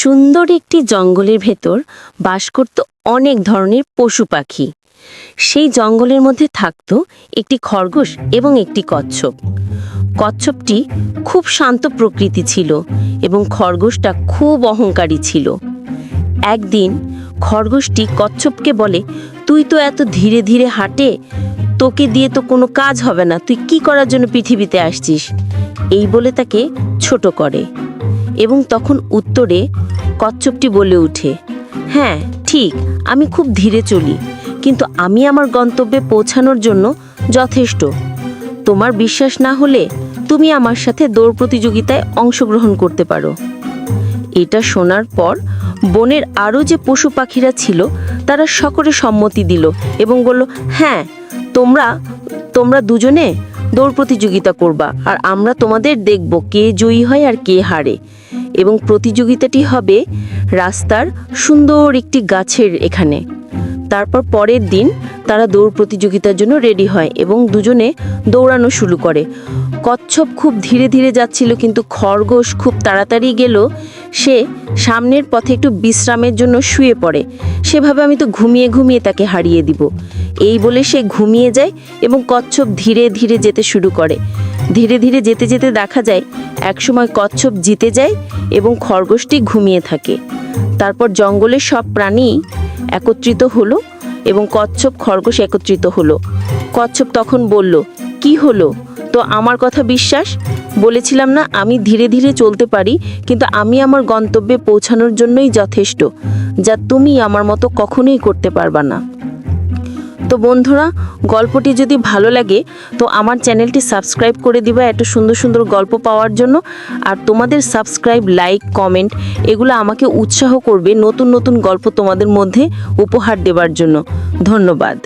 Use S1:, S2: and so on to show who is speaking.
S1: সুন্দর একটি জঙ্গলের ভেতর বাস করত অনেক ধরনের পশু পাখি। সেই জঙ্গলের মধ্যে থাকত একটি খরগোশ এবং একটি কচ্ছপ। কচ্ছপটি খুব শান্ত প্রকৃতি ছিল এবং খরগোশটা খুব অহংকারী ছিল। একদিন খরগোশটি কচ্ছপকে বলে, তুই তো এত ধীরে ধীরে হাঁটে, তোকে দিয়ে তো কোনো কাজ হবে না, তুই কি করার জন্য পৃথিবীতে আসছিস? এই বলে তাকে ছোট করে। এবং তখন উত্তরে কচ্ছপটি বলে ওঠে হ্যাঁ ঠিক, আমি খুব ধীরে চলি, কিন্তু আমি আমার গন্তব্যে পৌঁছানোর জন্য যথেষ্ট। তোমার বিশ্বাস না হলে তুমি আমার সাথে দৌড় প্রতিযোগিতায় অংশগ্রহণ করতে পারো। এটা শোনার পর বনের আরও যে পশু পাখিরা ছিল, তারা সকলে সম্মতি দিল এবং বলল হ্যাঁ তোমরা তোমরা দুজনে দৌড় প্রতিযোগিতা করবা, আর আমরা তোমাদের দেখব কে জয়ী হয় আর কে হারে। এবং প্রতিযোগিতাটি হবে রাস্তার সুন্দর একটি গাছের এখানে। তারপর পরের দিন তারা দৌড় প্রতিযোগিতার জন্য রেডি হয় এবং দুজনে দৌড়ানো শুরু করে। কচ্ছপ খুব ধীরে ধীরে যাচ্ছিল কিন্তু খরগোশ খুব তাড়াতাড়ি গেল। সে সামনের পথে একটু বিশ্রামের জন্য শুয়ে পড়ে। সেভাবে আমি তো ঘুমিয়ে ঘুমিয়ে তাকে হারিয়ে দিব। এই বলে সে ঘুমিয়ে যায় এবং কচ্ছপ ধীরে ধীরে যেতে শুরু করে। ধীরে ধীরে যেতে যেতে দেখা যায়, একসময় কচ্ছপ জিতে যায় এবং খরগোশটি ঘুমিয়ে থাকে। তারপর জঙ্গলের সব প্রাণী একত্রিত হলো এবং কচ্ছপ, খরগোশ একত্রিত হলো। কচ্ছপ তখন বলল, কি হলো? তো আমার কথা বিশ্বাস? বলেছিলাম না আমি ধীরে ধীরে চলতে পারি, কিন্তু আমি আমার গন্তব্যে পৌঁছানোর জন্যই যথেষ্ট, যা তুমি আমার মতো কখনোই করতে পারবা না। তো বন্ধুরা, গল্পটি যদি ভালো লাগে, তো আমার চ্যানেলটি সাবস্ক্রাইব করে দিবা এত সুন্দর সুন্দর গল্প পাওয়ার জন্য। আর তোমাদের সাবস্ক্রাইব, লাইক, কমেন্ট, এগুলো আমাকে উৎসাহ করবে নতুন নতুন গল্প তোমাদের মধ্যে উপহার দেবার জন্য। ধন্যবাদ।